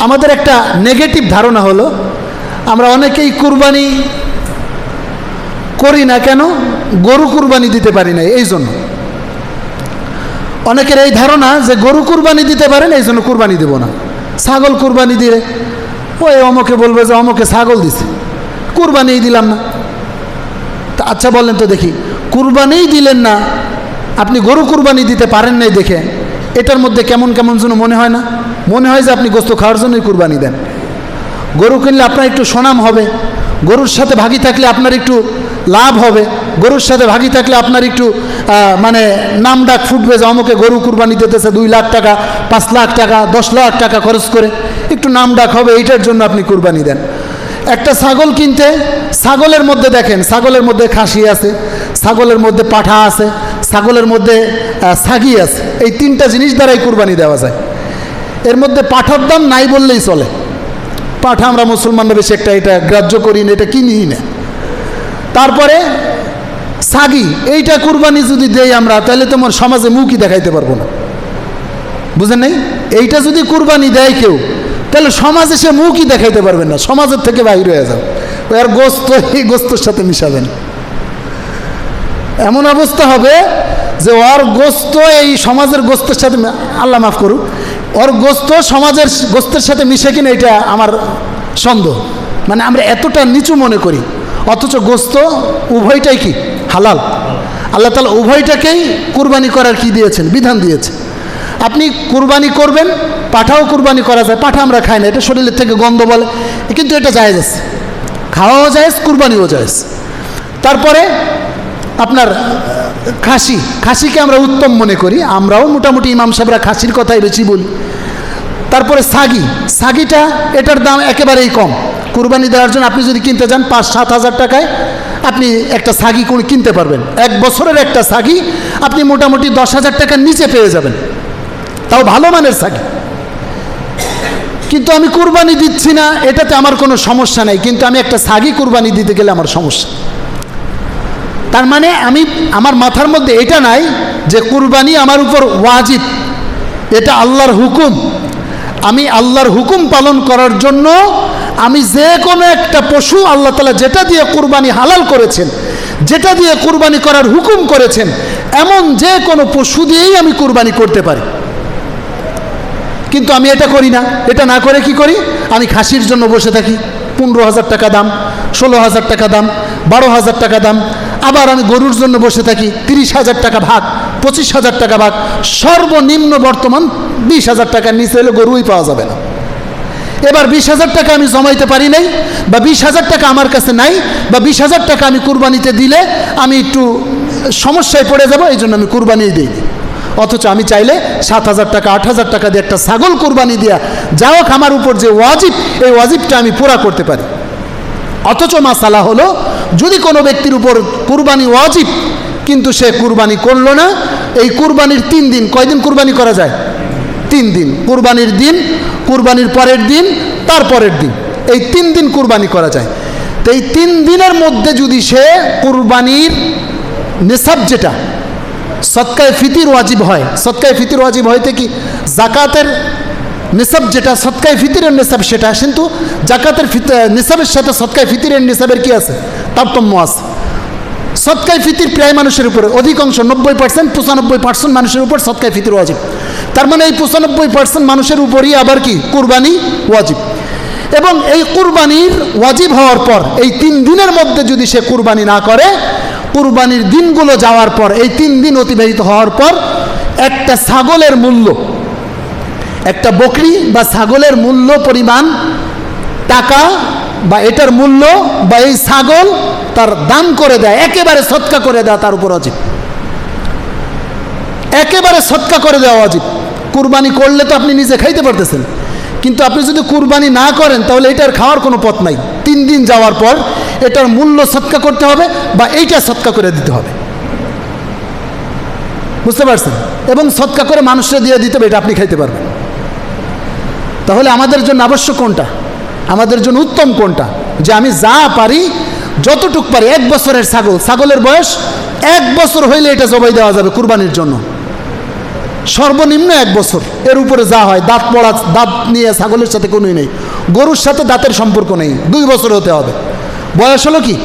আমাদের একটা নেগেটিভ ধারণা হলো, আমরা অনেকেই কুরবানি করি না কেন, গরু কুরবানি দিতে পারি না, এই জন্য। অনেকের এই ধারণা যে গরু কুরবানি দিতে পারেন, এই জন্য কুরবানি দেব না। ছাগল কুরবানি দিলে ওই অমকে বলবে যে অমকে ছাগল দিছে, কুরবানিই দিলাম না। তা আচ্ছা বললেন তো দেখি, কুরবানিই দিলেন না, আপনি গরু কুরবানি দিতে পারেন নাই দেখে এটার মধ্যে কেমন কেমন যেন মনে হয় না। মনে হয় যে আপনি গোস্ত খাওয়ার জন্যই কুরবানি দেন। গরু কিনলে আপনার একটু সুনাম হবে। গরুর সাথে ভাগি থাকলে আপনার একটু লাভ হবে। গরুর সাথে ভাগি থাকলে আপনার একটু মানে নাম ডাক ফুটবে যে অমুকে গরু কুরবানি দিতেছে দুই লাখ টাকা, পাঁচ লাখ টাকা, দশ লাখ টাকা খরচ করে। একটু নাম ডাক হবে, এইটার জন্য আপনি কুরবানি দেন। একটা ছাগল কিনতে, ছাগলের মধ্যে দেখেন, ছাগলের মধ্যে খাসি আছে, ছাগলের মধ্যে পাঠা আছে ছাগলের মধ্যে ছাগি আছে। এই তিনটা জিনিস দ্বারাই কুরবানি দেওয়া যায়। এর মধ্যে পাঠার দাম নাই বললেই চলে। পাঠা আমরা মুসলমানরা বেশি একটা এটা গ্রাহ্য করি না, এটা কিনি না। তারপরে সাগি এইটা কুরবানি যদি দেই আমরা, তাহলে তোমার সমাজে মুখই দেখাইতে পারব না। বুঝেন নাই? এইটা যদি কুরবানি দেয় কেউ, তাহলে সমাজে সে মুখই দেখাইতে পারবেন না, সমাজের থেকে বাইর হয়ে যাবে আর গোস্ত, এই গোস্তর সাথে মিশাবেন এমন অবস্থা হবে যে ওর গোস্ত এই সমাজের গোস্তের সাথে আল্লাহ মাফ করুক, ওর গোস্ত সমাজের গোস্তের সাথে মিশে কিনা এটা আমার সন্দেহ। মানে আমরা এতটা নিচু মনে করি, অথচ গোস্ত উভয়টাই কি? হালাল। আল্লাহ তালা উভয়টাকেই কুরবানি করার কি দিয়েছেন? বিধান দিয়েছে। আপনি কুরবানি করবেন, পাঠাও কুরবানি করা যায়, পাঠা আমরা খাই না, এটা শরীরের থেকে গন্ধ বলে, কিন্তু এটা জায়েজ আছে। খাওয়াও জায়েজ, কুরবানিও জায়েজ। তারপরে আপনার খাসি, খাসিকে আমরা উত্তম মনে করি, আমরাও মোটামুটি ইমাম সাহেবরা খাসির কথাই বেশি বলি। তারপরে সাগি, সাগিটা এটার দাম একেবারেই কম। কুরবানি দেওয়ার জন্য আপনি যদি কিনতে যান পাঁচ, সাত হাজার টাকায় আপনি একটা সাগি কিনতে পারবেন। এক বছরের একটা সাগি আপনি মোটামুটি দশ হাজার টাকার নিচে পেয়ে যাবেন। তাও ভালো মানের সাগি। কিন্তু আমি কুরবানি দিচ্ছি না, এটাতে আমার কোনো সমস্যা নেই, কিন্তু আমি একটা সাগি কুরবানি দিতে গেলে আমার সমস্যা। তার মানে আমি আমার মাথার মধ্যে এটা নাই যে কুরবানি আমার উপর ওয়াজিব। এটা আল্লাহর হুকুম। আমি আল্লাহর হুকুম পালন করার জন্য আমি যে কোনো একটা পশু আল্লাহ তালা যেটা দিয়ে কুরবানি হালাল করেছেন, যেটা দিয়ে কুরবানি করার হুকুম করেছেন, এমন যে কোনো পশু দিয়েই আমি কুরবানি করতে পারি। কিন্তু আমি এটা করি না। এটা না করে কি করি? আমি খাসির জন্য বসে থাকি। পনেরো হাজার টাকা দাম, ষোলো হাজার টাকা দাম, বারো হাজার টাকা দাম আবার আমি গরুর জন্য বসে থাকি, তিরিশ হাজার টাকা ভাগ, পঁচিশ হাজার টাকা ভাগ, সর্বনিম্ন বর্তমান বিশ হাজার টাকার নিচে হলে গরুই পাওয়া যাবে না। এবার বিশ হাজার টাকা আমি জমাইতে পারি নাই, বা বিশ হাজার টাকা আমার কাছে নাই, বা বিশ হাজার টাকা আমি কুরবানিতে দিলে আমি একটু সমস্যায় পড়ে যাব, এই জন্য আমি কুরবানি দিই অথচ আমি চাইলে সাত হাজার টাকা, আট হাজার টাকা দিয়ে একটা ছাগল কুরবানি দেওয়া যা হোক আমার উপর যে ওয়াজিব, এই ওয়াজিবটা আমি পুরা করতে পারি। অথচ মাসালা হলো যদি কোনো ব্যক্তির উপর কুরবানি ওয়াজিব, কিন্তু সে কুরবানি করল না, এই কুরবানির তিন দিন কয়দিন কুরবানি করা যায়? তিন দিন। কুরবানির দিন, কুরবানির পরের দিন, তারপরের দিন। এই তিন দিন কুরবানি করা যায়। তো এই তিন দিনের মধ্যে যদি সে কুরবানির নেশাব যেটা, সৎকায় ফিতির ওয়াজিব হয়, সৎকায় ফিতির ওয়াজিব হয়তে কি জাকাতের নিসাব যেটা, সৎকায় ফিতিরের নিসাব সেটা? কিন্তু জাকাতের নিসাবের সাথে সৎকায় ফিতিরের নিসাবের কি আছে? তারতম্য আছে। সৎকায় ফিতির প্রায় মানুষের উপরে, অধিকাংশ নব্বই পার্সেন্ট পঁচানব্বই পার্সেন্ট মানুষের উপর সৎকায় ফিতির ওয়াজিব। তার মানে এই পঁচানব্বই পার্সেন্ট মানুষের উপরই আবার কি? কুরবানি ওয়াজিব। এবং এই কুরবানির ওয়াজিব হওয়ার পর, এই তিন দিনের মধ্যে যদি সে কুরবানি না করে, কুরবানির দিনগুলো যাওয়ার পর, এই তিন দিন অতিবাহিত হওয়ার পর, একটা ছাগলের মূল্য, একটা বকরি বা ছাগলের মূল্য, পরিমাণ, টাকা বা এটার মূল্য বা এই ছাগল তার দান করে দেয়, একেবারে সৎকা করে দেয় তার উপর অজিব। একেবারে সৎকা করে দেওয়া অজিব। কুরবানি করলে তো আপনি নিজে খাইতে পারতেছেন। কিন্তু আপনি যদি কুরবানি না করেন, তাহলে এটার খাওয়ার কোনো পথ নাই। তিন দিন যাওয়ার পর এটার মূল্য সৎকা করতে হবে বা এইটা সৎকা করে দিতে হবে। বুঝতে পারছেন? এবং সৎকা করে মানুষরা দিয়ে দিতে হবে, এটা আপনি খাইতে পারবেন। তাহলে আমাদের জন্য আবশ্যক কোনটা? আমাদের জন্য উত্তম কোনটা? যে আমি যা পারি, যতটুক পারি, এক বছরের ছাগল, ছাগলের বয়স এক বছর হইলে এটা জবাই দেওয়া যাবে কুরবানির জন্য। সর্বনিম্ন এক বছর। এর উপরে যা হয়, দাঁত পড়া, দাঁত নিয়ে ছাগলের সাথে কোনোই নেই। গরুর সাথে দাঁতের সম্পর্ক নেই। দুই বছর হতে হবে। বয়স হলো কি?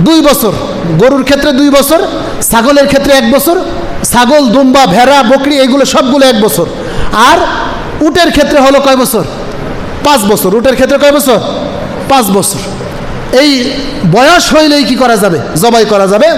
দুই বছর। গরুর ক্ষেত্রে দুই বছর, ছাগলের ক্ষেত্রে এক বছর, ছাগল, দুম্বা, ভেড়া, বকরি, এগুলো সবগুলো এক বছর। আর উটের ক্ষেত্রে হলো কয় বছর? পাঁচ বছর, রুটের ক্ষেত্রে কয় বছর? পাঁচ বছর। এই বয়স হইলেই কি করা যাবে? জবাই করা যাবে।